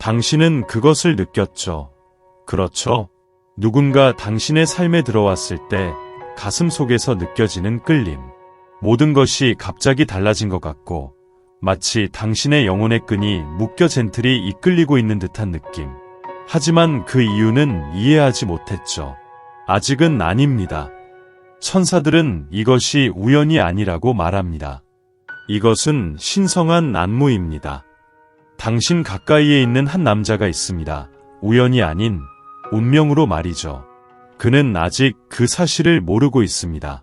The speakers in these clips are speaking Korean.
당신은 그것을 느꼈죠. 그렇죠. 누군가 당신의 삶에 들어왔을 때 가슴 속에서 느껴지는 끌림. 모든 것이 갑자기 달라진 것 같고 마치 당신의 영혼의 끈이 묶여 젠틀이 이끌리고 있는 듯한 느낌. 하지만 그 이유는 이해하지 못했죠. 아직은 아닙니다. 천사들은 이것이 우연이 아니라고 말합니다. 이것은 신성한 안무입니다. 당신 가까이에 있는 한 남자가 있습니다. 우연이 아닌 운명으로 말이죠. 그는 아직 그 사실을 모르고 있습니다.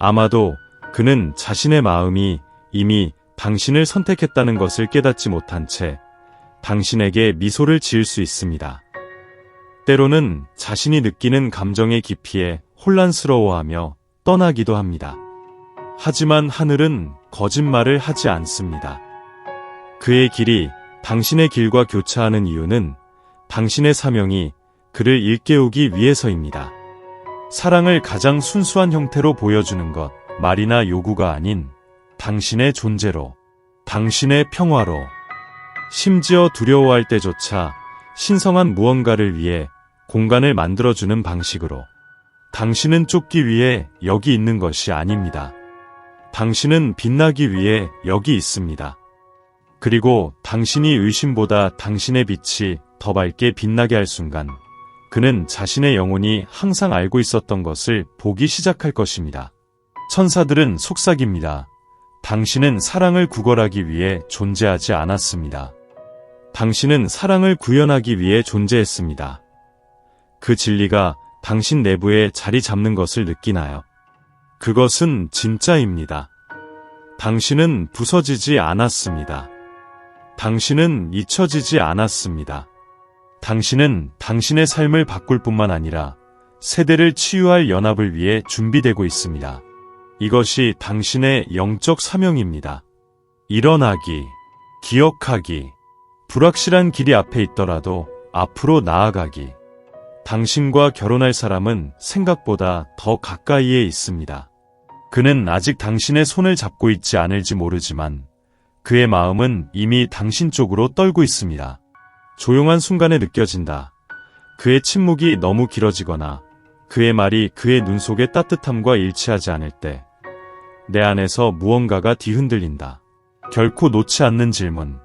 아마도 그는 자신의 마음이 이미 당신을 선택했다는 것을 깨닫지 못한 채 당신에게 미소를 지을 수 있습니다. 때로는 자신이 느끼는 감정의 깊이에 혼란스러워하며 떠나기도 합니다. 하지만 하늘은 거짓말을 하지 않습니다. 그의 길이 당신의 길과 교차하는 이유는 당신의 사명이 그를 일깨우기 위해서입니다. 사랑을 가장 순수한 형태로 보여주는 것, 말이나 요구가 아닌 당신의 존재로, 당신의 평화로, 심지어 두려워할 때조차 신성한 무언가를 위해 공간을 만들어주는 방식으로. 당신은 쫓기 위해 여기 있는 것이 아닙니다. 당신은 빛나기 위해 여기 있습니다. 그리고 당신이 의심보다 당신의 빛이 더 밝게 빛나게 할 순간, 그는 자신의 영혼이 항상 알고 있었던 것을 보기 시작할 것입니다. 천사들은 속삭입니다. 당신은 사랑을 구걸하기 위해 존재하지 않았습니다. 당신은 사랑을 구현하기 위해 존재했습니다. 그 진리가 당신 내부에 자리 잡는 것을 느끼나요? 그것은 진짜입니다. 당신은 부서지지 않았습니다. 당신은 잊혀지지 않았습니다. 당신은 당신의 삶을 바꿀 뿐만 아니라 세대를 치유할 연합을 위해 준비되고 있습니다. 이것이 당신의 영적 사명입니다. 일어나기, 기억하기, 불확실한 길이 앞에 있더라도 앞으로 나아가기. 당신과 결혼할 사람은 생각보다 더 가까이에 있습니다. 그는 아직 당신의 손을 잡고 있지 않을지 모르지만 그의 마음은 이미 당신 쪽으로 떨고 있습니다. 조용한 순간에 느껴진다. 그의 침묵이 너무 길어지거나 그의 말이 그의 눈 속의 따뜻함과 일치하지 않을 때 내 안에서 무언가가 뒤흔들린다. 결코 놓지 않는 질문.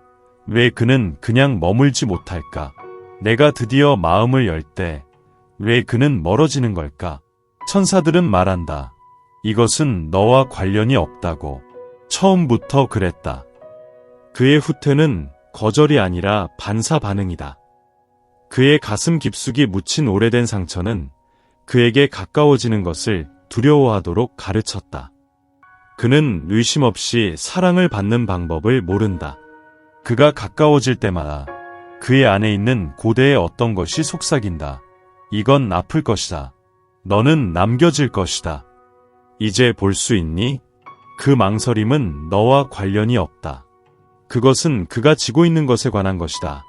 왜 그는 그냥 머물지 못할까? 내가 드디어 마음을 열 때 왜 그는 멀어지는 걸까? 천사들은 말한다. 이것은 너와 관련이 없다고. 처음부터 그랬다. 그의 후퇴는 거절이 아니라 반사 반응이다. 그의 가슴 깊숙이 묻힌 오래된 상처는 그에게 가까워지는 것을 두려워하도록 가르쳤다. 그는 의심 없이 사랑을 받는 방법을 모른다. 그가 가까워질 때마다 그의 안에 있는 고대의 어떤 것이 속삭인다. 이건 아플 것이다. 너는 남겨질 것이다. 이제 볼 수 있니? 그 망설임은 너와 관련이 없다. 그것은 그가 지고 있는 것에 관한 것이다.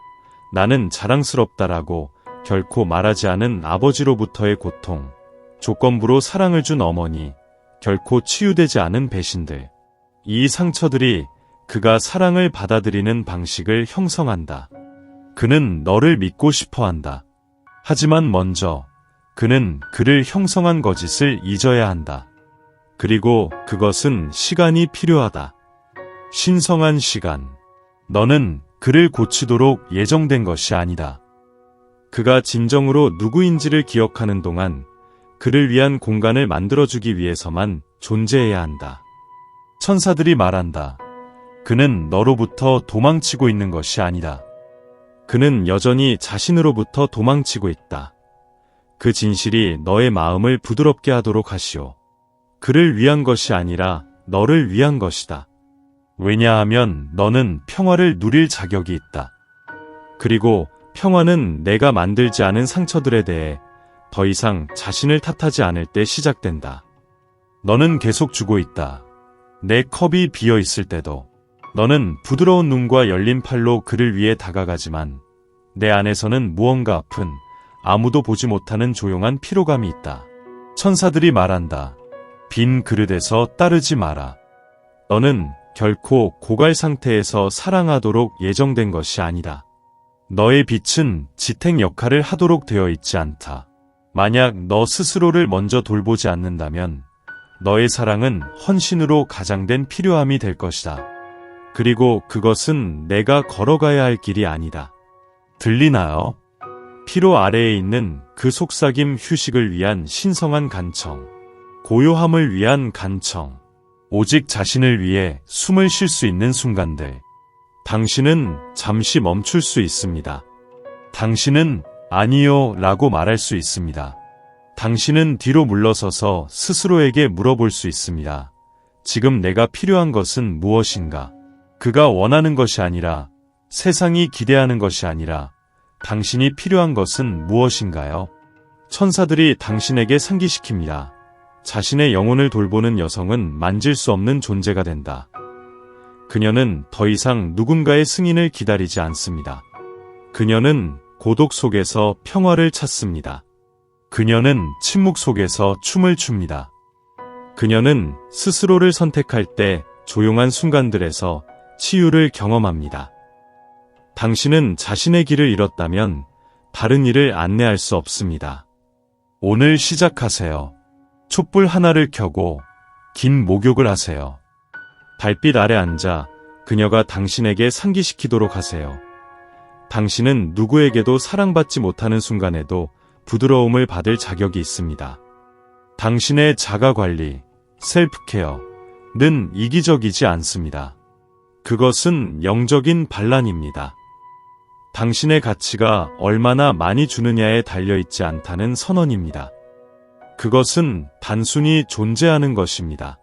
나는 자랑스럽다라고 결코 말하지 않은 아버지로부터의 고통, 조건부로 사랑을 준 어머니, 결코 치유되지 않은 배신들. 이 상처들이 그가 사랑을 받아들이는 방식을 형성한다. 그는 너를 믿고 싶어 한다. 하지만 먼저 그는 그를 형성한 거짓을 잊어야 한다. 그리고 그것은 시간이 필요하다. 신성한 시간. 너는 그를 고치도록 예정된 것이 아니다. 그가 진정으로 누구인지를 기억하는 동안 그를 위한 공간을 만들어주기 위해서만 존재해야 한다. 천사들이 말한다. 그는 너로부터 도망치고 있는 것이 아니다. 그는 여전히 자신으로부터 도망치고 있다. 그 진실이 너의 마음을 부드럽게 하도록 하시오. 그를 위한 것이 아니라 너를 위한 것이다. 왜냐하면 너는 평화를 누릴 자격이 있다. 그리고 평화는 내가 만들지 않은 상처들에 대해 더 이상 자신을 탓하지 않을 때 시작된다. 너는 계속 주고 있다. 내 컵이 비어 있을 때도 너는 부드러운 눈과 열린 팔로 그를 위해 다가가지만 내 안에서는 무언가 아픈 아무도 보지 못하는 조용한 피로감이 있다. 천사들이 말한다. 빈 그릇에서 따르지 마라. 너는 결코 고갈 상태에서 사랑하도록 예정된 것이 아니다. 너의 빛은 지탱 역할을 하도록 되어 있지 않다. 만약 너 스스로를 먼저 돌보지 않는다면 너의 사랑은 헌신으로 가장된 필요함이 될 것이다. 그리고 그것은 내가 걸어가야 할 길이 아니다. 들리나요? 피로 아래에 있는 그 속삭임 휴식을 위한 신성한 간청. 고요함을 위한 간청. 오직 자신을 위해 숨을 쉴 수 있는 순간들. 당신은 잠시 멈출 수 있습니다. 당신은 아니요 라고 말할 수 있습니다. 당신은 뒤로 물러서서 스스로에게 물어볼 수 있습니다. 지금 내가 필요한 것은 무엇인가? 그가 원하는 것이 아니라 세상이 기대하는 것이 아니라 당신이 필요한 것은 무엇인가요? 천사들이 당신에게 상기시킵니다. 자신의 영혼을 돌보는 여성은 만질 수 없는 존재가 된다. 그녀는 더 이상 누군가의 승인을 기다리지 않습니다. 그녀는 고독 속에서 평화를 찾습니다. 그녀는 침묵 속에서 춤을 춥니다. 그녀는 스스로를 선택할 때 조용한 순간들에서 치유를 경험합니다. 당신은 자신의 길을 잃었다면 다른 일을 안내할 수 없습니다. 오늘 시작하세요. 촛불 하나를 켜고 긴 목욕을 하세요. 달빛 아래 앉아 그녀가 당신에게 상기시키도록 하세요. 당신은 누구에게도 사랑받지 못하는 순간에도 부드러움을 받을 자격이 있습니다. 당신의 자가 관리, 셀프케어는 이기적이지 않습니다. 그것은 영적인 반란입니다. 당신의 가치가 얼마나 많이 주느냐에 달려있지 않다는 선언입니다. 그것은 단순히 존재하는 것입니다.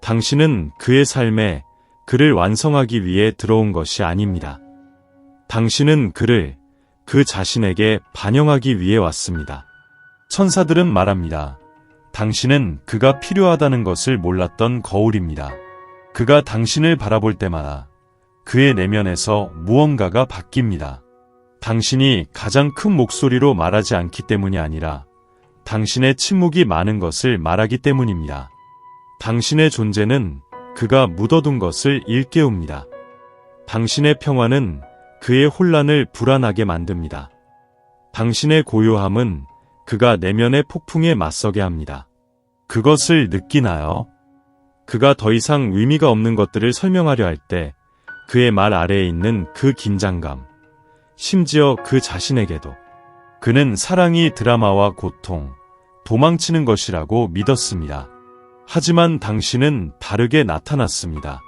당신은 그의 삶에 그를 완성하기 위해 들어온 것이 아닙니다. 당신은 그를 그 자신에게 반영하기 위해 왔습니다. 천사들은 말합니다. 당신은 그가 필요하다는 것을 몰랐던 거울입니다. 그가 당신을 바라볼 때마다 그의 내면에서 무언가가 바뀝니다. 당신이 가장 큰 목소리로 말하지 않기 때문이 아니라 당신의 침묵이 많은 것을 말하기 때문입니다. 당신의 존재는 그가 묻어둔 것을 일깨웁니다. 당신의 평화는 그의 혼란을 불안하게 만듭니다. 당신의 고요함은 그가 내면의 폭풍에 맞서게 합니다. 그것을 느끼나요? 그가 더 이상 의미가 없는 것들을 설명하려 할 때 그의 말 아래에 있는 그 긴장감, 심지어 그 자신에게도 그는 사랑이 드라마와 고통, 도망치는 것이라고 믿었습니다. 하지만 당신은 다르게 나타났습니다.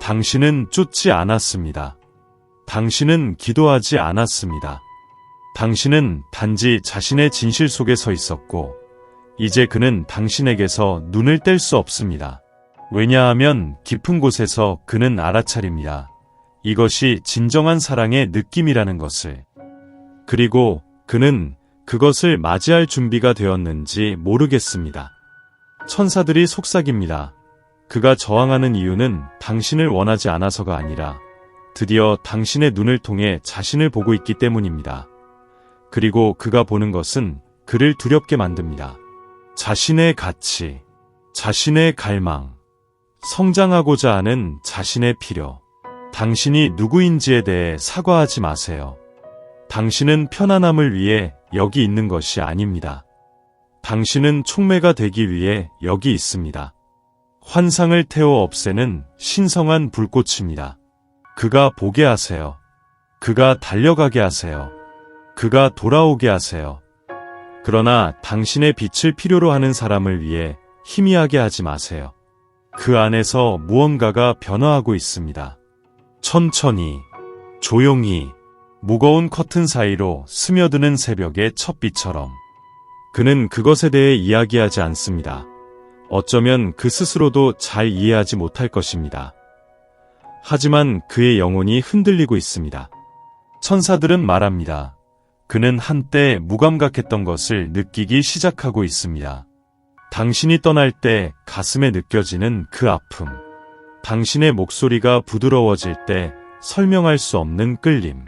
당신은 쫓지 않았습니다. 당신은 기도하지 않았습니다. 당신은 단지 자신의 진실 속에 서 있었고, 이제 그는 당신에게서 눈을 뗄 수 없습니다. 왜냐하면 깊은 곳에서 그는 알아차립니다. 이것이 진정한 사랑의 느낌이라는 것을. 그리고 그는 그것을 맞이할 준비가 되었는지 모르겠습니다. 천사들이 속삭입니다. 그가 저항하는 이유는 당신을 원하지 않아서가 아니라 드디어 당신의 눈을 통해 자신을 보고 있기 때문입니다. 그리고 그가 보는 것은 그를 두렵게 만듭니다. 자신의 가치, 자신의 갈망, 성장하고자 하는 자신의 필요. 당신이 누구인지에 대해 사과하지 마세요. 당신은 편안함을 위해 여기 있는 것이 아닙니다. 당신은 촉매가 되기 위해 여기 있습니다. 환상을 태워 없애는 신성한 불꽃입니다. 그가 보게 하세요. 그가 달려가게 하세요. 그가 돌아오게 하세요. 그러나 당신의 빛을 필요로 하는 사람을 위해 희미하게 하지 마세요. 그 안에서 무언가가 변화하고 있습니다. 천천히, 조용히, 무거운 커튼 사이로 스며드는 새벽의 첫빛처럼. 그는 그것에 대해 이야기하지 않습니다. 어쩌면 그 스스로도 잘 이해하지 못할 것입니다. 하지만 그의 영혼이 흔들리고 있습니다. 천사들은 말합니다. 그는 한때 무감각했던 것을 느끼기 시작하고 있습니다. 당신이 떠날 때 가슴에 느껴지는 그 아픔. 당신의 목소리가 부드러워질 때 설명할 수 없는 끌림.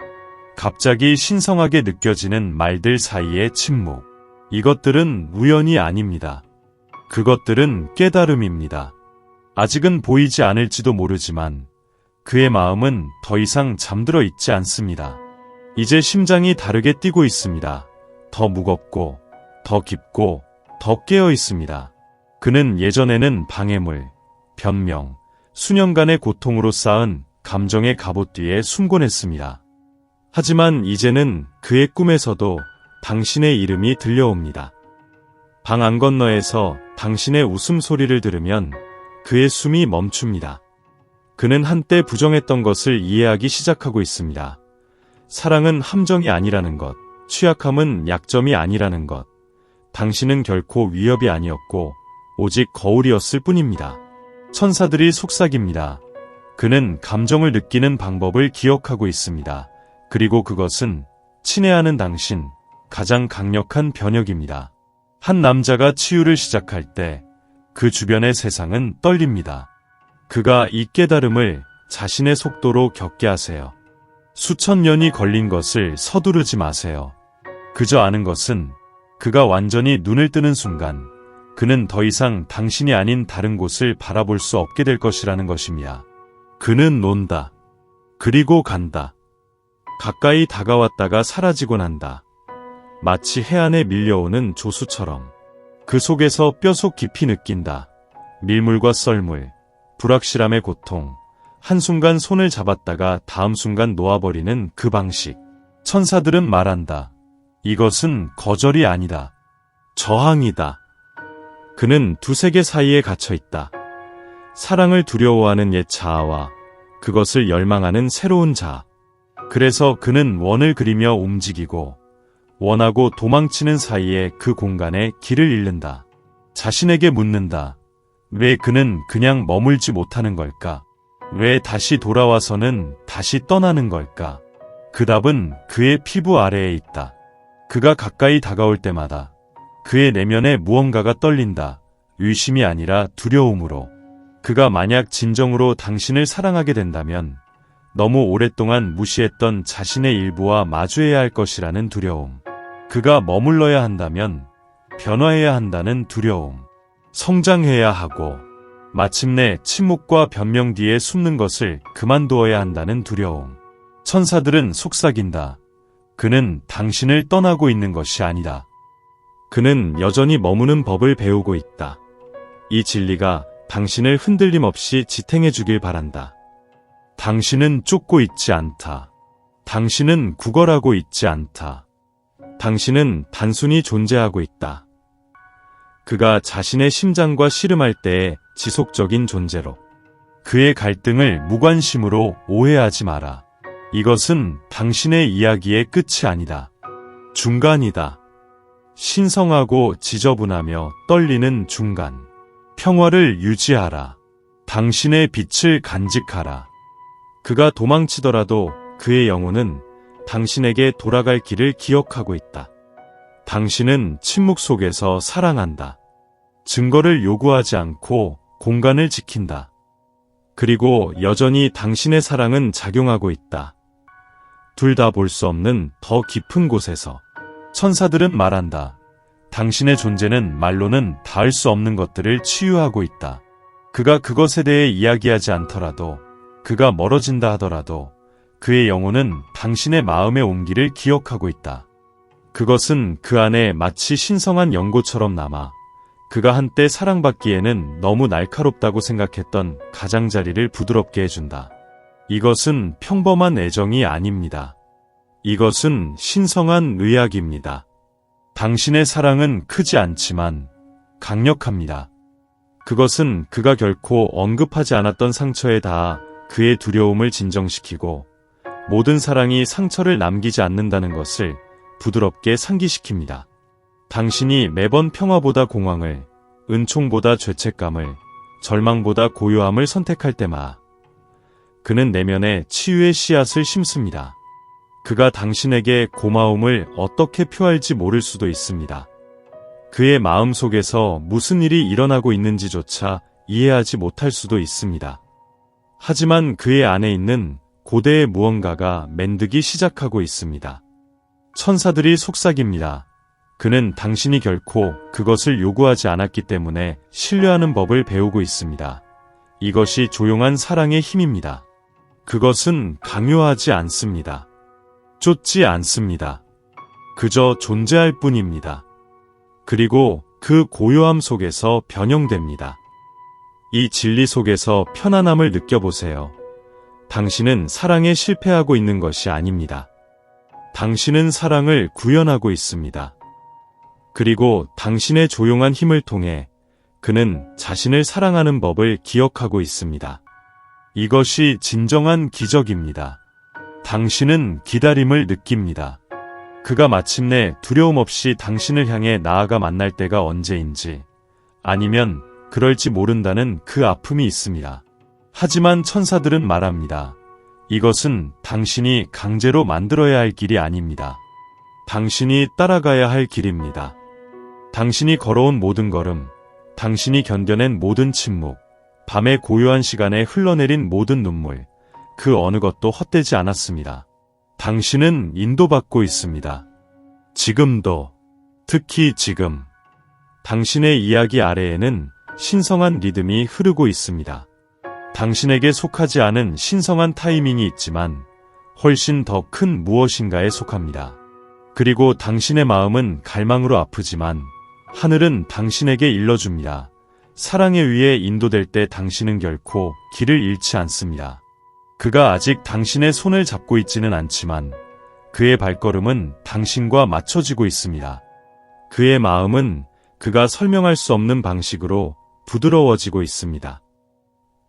갑자기 신성하게 느껴지는 말들 사이의 침묵. 이것들은 우연이 아닙니다. 그것들은 깨달음입니다. 아직은 보이지 않을지도 모르지만 그의 마음은 더 이상 잠들어 있지 않습니다. 이제 심장이 다르게 뛰고 있습니다. 더 무겁고, 더 깊고, 더 깨어 있습니다. 그는 예전에는 방해물, 변명, 수년간의 고통으로 쌓은 감정의 갑옷 뒤에 숨곤했습니다. 하지만 이제는 그의 꿈에서도 당신의 이름이 들려옵니다. 방 안 건너에서 당신의 웃음소리를 들으면 그의 숨이 멈춥니다. 그는 한때 부정했던 것을 이해하기 시작하고 있습니다. 사랑은 함정이 아니라는 것, 취약함은 약점이 아니라는 것, 당신은 결코 위협이 아니었고, 오직 거울이었을 뿐입니다. 천사들이 속삭입니다. 그는 감정을 느끼는 방법을 기억하고 있습니다. 그리고 그것은 친애하는 당신, 가장 강력한 변혁입니다. 한 남자가 치유를 시작할 때 그 주변의 세상은 떨립니다. 그가 이 깨달음을 자신의 속도로 겪게 하세요. 수천 년이 걸린 것을 서두르지 마세요. 그저 아는 것은 그가 완전히 눈을 뜨는 순간 그는 더 이상 당신이 아닌 다른 곳을 바라볼 수 없게 될 것이라는 것입니다. 그는 논다. 그리고 간다. 가까이 다가왔다가 사라지곤 한다. 마치 해안에 밀려오는 조수처럼 그 속에서 뼈속 깊이 느낀다. 밀물과 썰물, 불확실함의 고통, 한순간 손을 잡았다가 다음 순간 놓아버리는 그 방식. 천사들은 말한다. 이것은 거절이 아니다. 저항이다. 그는 두 세계 사이에 갇혀 있다. 사랑을 두려워하는 옛 자아와 그것을 열망하는 새로운 자아. 그래서 그는 원을 그리며 움직이고 원하고 도망치는 사이에 그 공간에 길을 잃는다. 자신에게 묻는다. 왜 그는 그냥 머물지 못하는 걸까? 왜 다시 돌아와서는 다시 떠나는 걸까? 그 답은 그의 피부 아래에 있다. 그가 가까이 다가올 때마다 그의 내면에 무언가가 떨린다. 의심이 아니라 두려움으로. 그가 만약 진정으로 당신을 사랑하게 된다면 너무 오랫동안 무시했던 자신의 일부와 마주해야 할 것이라는 두려움. 그가 머물러야 한다면 변화해야 한다는 두려움. 성장해야 하고 마침내 침묵과 변명 뒤에 숨는 것을 그만두어야 한다는 두려움. 천사들은 속삭인다. 그는 당신을 떠나고 있는 것이 아니다. 그는 여전히 머무는 법을 배우고 있다. 이 진리가 당신을 흔들림 없이 지탱해 주길 바란다. 당신은 쫓고 있지 않다. 당신은 구걸하고 있지 않다. 당신은 단순히 존재하고 있다. 그가 자신의 심장과 씨름할 때의 지속적인 존재로 그의 갈등을 무관심으로 오해하지 마라. 이것은 당신의 이야기의 끝이 아니다. 중간이다. 신성하고 지저분하며 떨리는 중간. 평화를 유지하라. 당신의 빛을 간직하라. 그가 도망치더라도 그의 영혼은 당신에게 돌아갈 길을 기억하고 있다. 당신은 침묵 속에서 사랑한다. 증거를 요구하지 않고 공간을 지킨다. 그리고 여전히 당신의 사랑은 작용하고 있다. 둘 다 볼 수 없는 더 깊은 곳에서 천사들은 말한다. 당신의 존재는 말로는 닿을 수 없는 것들을 치유하고 있다. 그가 그것에 대해 이야기하지 않더라도, 그가 멀어진다 하더라도, 그의 영혼은 당신의 마음의 온기를 기억하고 있다. 그것은 그 안에 마치 신성한 연고처럼 남아 그가 한때 사랑받기에는 너무 날카롭다고 생각했던 가장자리를 부드럽게 해준다. 이것은 평범한 애정이 아닙니다. 이것은 신성한 의학입니다. 당신의 사랑은 크지 않지만 강력합니다. 그것은 그가 결코 언급하지 않았던 상처에 닿아 그의 두려움을 진정시키고 모든 사랑이 상처를 남기지 않는다는 것을 부드럽게 상기시킵니다. 당신이 매번 평화보다 공황을, 은총보다 죄책감을, 절망보다 고요함을 선택할 때마 그는 내면에 치유의 씨앗을 심습니다. 그가 당신에게 고마움을 어떻게 표할지 모를 수도 있습니다. 그의 마음 속에서 무슨 일이 일어나고 있는지조차 이해하지 못할 수도 있습니다. 하지만 그의 안에 있는 고대의 무언가가 맨드기 시작하고 있습니다. 천사들이 속삭입니다. 그는 당신이 결코 그것을 요구하지 않았기 때문에 신뢰하는 법을 배우고 있습니다. 이것이 조용한 사랑의 힘입니다. 그것은 강요하지 않습니다. 쫓지 않습니다. 그저 존재할 뿐입니다. 그리고 그 고요함 속에서 변형됩니다. 이 진리 속에서 편안함을 느껴보세요. 당신은 사랑에 실패하고 있는 것이 아닙니다. 당신은 사랑을 구현하고 있습니다. 그리고 당신의 조용한 힘을 통해 그는 자신을 사랑하는 법을 기억하고 있습니다. 이것이 진정한 기적입니다. 당신은 기다림을 느낍니다. 그가 마침내 두려움 없이 당신을 향해 나아가 만날 때가 언제인지 아니면 그럴지 모른다는 그 아픔이 있습니다. 하지만 천사들은 말합니다. 이것은 당신이 강제로 만들어야 할 길이 아닙니다. 당신이 따라가야 할 길입니다. 당신이 걸어온 모든 걸음, 당신이 견뎌낸 모든 침묵, 밤의 고요한 시간에 흘러내린 모든 눈물, 그 어느 것도 헛되지 않았습니다. 당신은 인도받고 있습니다. 지금도, 특히 지금, 당신의 이야기 아래에는 신성한 리듬이 흐르고 있습니다. 당신에게 속하지 않은 신성한 타이밍이 있지만 훨씬 더 큰 무엇인가에 속합니다. 그리고 당신의 마음은 갈망으로 아프지만 하늘은 당신에게 일러줍니다. 사랑에 의해 인도될 때 당신은 결코 길을 잃지 않습니다. 그가 아직 당신의 손을 잡고 있지는 않지만 그의 발걸음은 당신과 맞춰지고 있습니다. 그의 마음은 그가 설명할 수 없는 방식으로 부드러워지고 있습니다.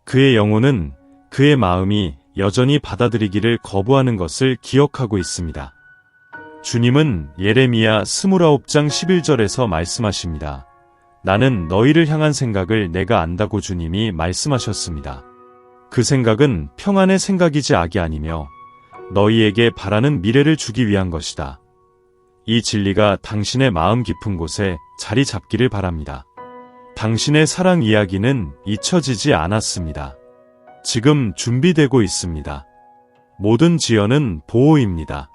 그의 영혼은 그의 마음이 여전히 받아들이기를 거부하는 것을 기억하고 있습니다. 주님은 예레미야 29장 11절에서 말씀하십니다. 나는 너희를 향한 생각을 내가 안다고 주님이 말씀하셨습니다. 그 생각은 평안의 생각이지 악이 아니며 너희에게 바라는 미래를 주기 위한 것이다. 이 진리가 당신의 마음 깊은 곳에 자리 잡기를 바랍니다. 당신의 사랑 이야기는 잊혀지지 않았습니다. 지금 준비되고 있습니다. 모든 지연은 보호입니다.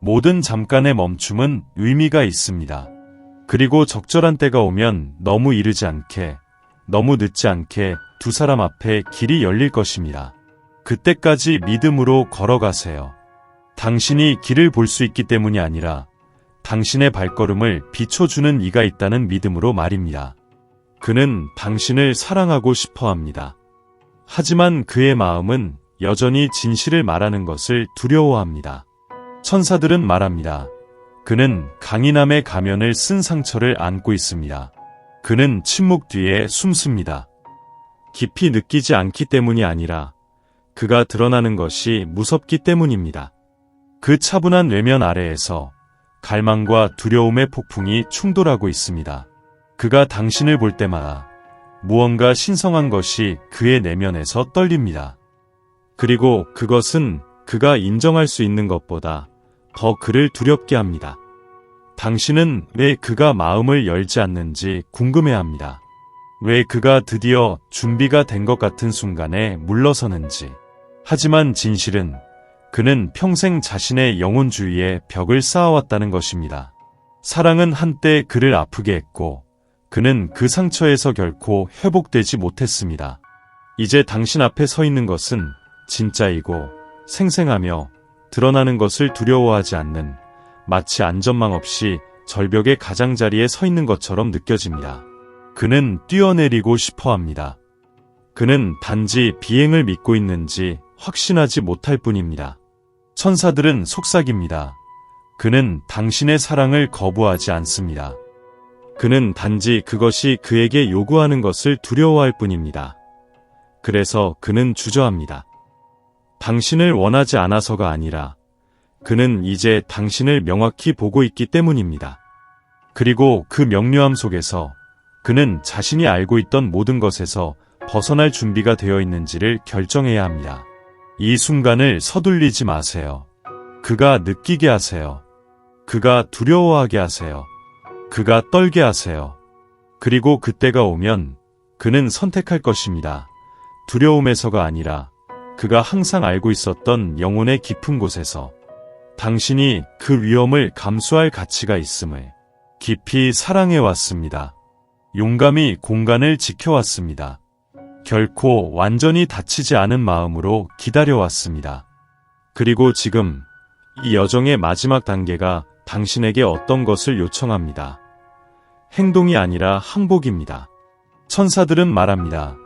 모든 잠깐의 멈춤은 의미가 있습니다. 그리고 적절한 때가 오면 너무 이르지 않게, 너무 늦지 않게 두 사람 앞에 길이 열릴 것입니다. 그때까지 믿음으로 걸어가세요. 당신이 길을 볼 수 있기 때문이 아니라 당신의 발걸음을 비춰주는 이가 있다는 믿음으로 말입니다. 그는 당신을 사랑하고 싶어 합니다. 하지만 그의 마음은 여전히 진실을 말하는 것을 두려워합니다. 천사들은 말합니다. 그는 강인함의 가면을 쓴 상처를 안고 있습니다. 그는 침묵 뒤에 숨습니다. 깊이 느끼지 않기 때문이 아니라 그가 드러나는 것이 무섭기 때문입니다. 그 차분한 외면 아래에서 갈망과 두려움의 폭풍이 충돌하고 있습니다. 그가 당신을 볼 때마다 무언가 신성한 것이 그의 내면에서 떨립니다. 그리고 그것은 그가 인정할 수 있는 것보다 더 그를 두렵게 합니다. 당신은 왜 그가 마음을 열지 않는지 궁금해 합니다. 왜 그가 드디어 준비가 된 것 같은 순간에 물러서는지. 하지만 진실은 그는 평생 자신의 영혼 주위에 벽을 쌓아왔다는 것입니다. 사랑은 한때 그를 아프게 했고 그는 그 상처에서 결코 회복되지 못했습니다. 이제 당신 앞에 서 있는 것은 진짜이고 생생하며 드러나는 것을 두려워하지 않는 마치 안전망 없이 절벽의 가장자리에 서 있는 것처럼 느껴집니다. 그는 뛰어내리고 싶어 합니다. 그는 단지 비행을 믿고 있는지 확신하지 못할 뿐입니다. 천사들은 속삭입니다. 그는 당신의 사랑을 거부하지 않습니다. 그는 단지 그것이 그에게 요구하는 것을 두려워할 뿐입니다. 그래서 그는 주저합니다. 당신을 원하지 않아서가 아니라 그는 이제 당신을 명확히 보고 있기 때문입니다. 그리고 그 명료함 속에서 그는 자신이 알고 있던 모든 것에서 벗어날 준비가 되어 있는지를 결정해야 합니다. 이 순간을 서둘리지 마세요. 그가 느끼게 하세요. 그가 두려워하게 하세요. 그가 떨게 하세요. 그리고 그때가 오면 그는 선택할 것입니다. 두려움에서가 아니라 그가 항상 알고 있었던 영혼의 깊은 곳에서 당신이 그 위험을 감수할 가치가 있음을 깊이 사랑해 왔습니다. 용감히 공간을 지켜왔습니다. 결코 완전히 다치지 않은 마음으로 기다려왔습니다. 그리고 지금 이 여정의 마지막 단계가 당신에게 어떤 것을 요청합니다. 행동이 아니라 항복입니다. 천사들은 말합니다.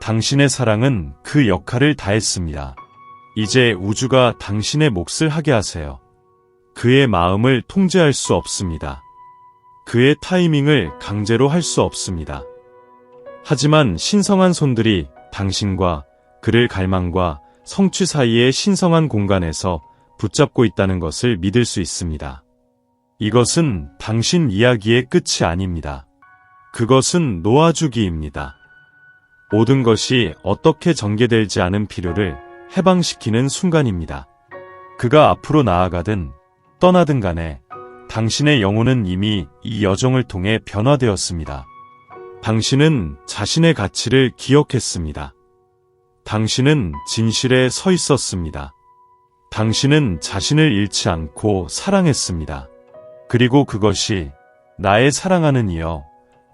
당신의 사랑은 그 역할을 다했습니다. 이제 우주가 당신의 몫을 하게 하세요. 그의 마음을 통제할 수 없습니다. 그의 타이밍을 강제로 할 수 없습니다. 하지만 신성한 손들이 당신과 그를 갈망과 성취 사이의 신성한 공간에서 붙잡고 있다는 것을 믿을 수 있습니다. 이것은 당신 이야기의 끝이 아닙니다. 그것은 놓아주기입니다. 모든 것이 어떻게 전개될지 아는 필요를 해방시키는 순간입니다. 그가 앞으로 나아가든 떠나든 간에 당신의 영혼은 이미 이 여정을 통해 변화되었습니다. 당신은 자신의 가치를 기억했습니다. 당신은 진실에 서 있었습니다. 당신은 자신을 잃지 않고 사랑했습니다. 그리고 그것이 나의 사랑하는 이여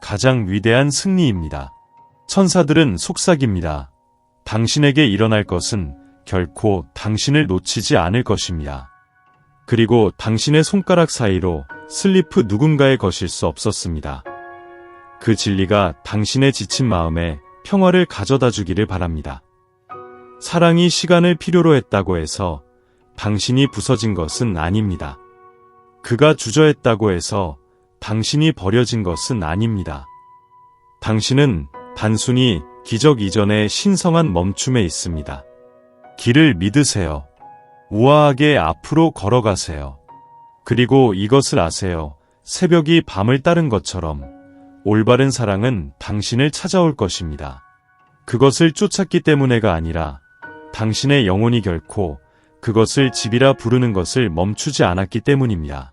가장 위대한 승리입니다. 천사들은 속삭입니다. 당신에게 일어날 것은 결코 당신을 놓치지 않을 것입니다. 그리고 당신의 손가락 사이로 슬리프 누군가의 것일 수 없었습니다. 그 진리가 당신의 지친 마음에 평화를 가져다 주기를 바랍니다. 사랑이 시간을 필요로 했다고 해서 당신이 부서진 것은 아닙니다. 그가 주저했다고 해서 당신이 버려진 것은 아닙니다. 당신은 단순히 기적 이전의 신성한 멈춤에 있습니다. 길을 믿으세요. 우아하게 앞으로 걸어가세요. 그리고 이것을 아세요. 새벽이 밤을 따른 것처럼 올바른 사랑은 당신을 찾아올 것입니다. 그것을 쫓았기 때문에가 아니라 당신의 영혼이 결코 그것을 집이라 부르는 것을 멈추지 않았기 때문입니다.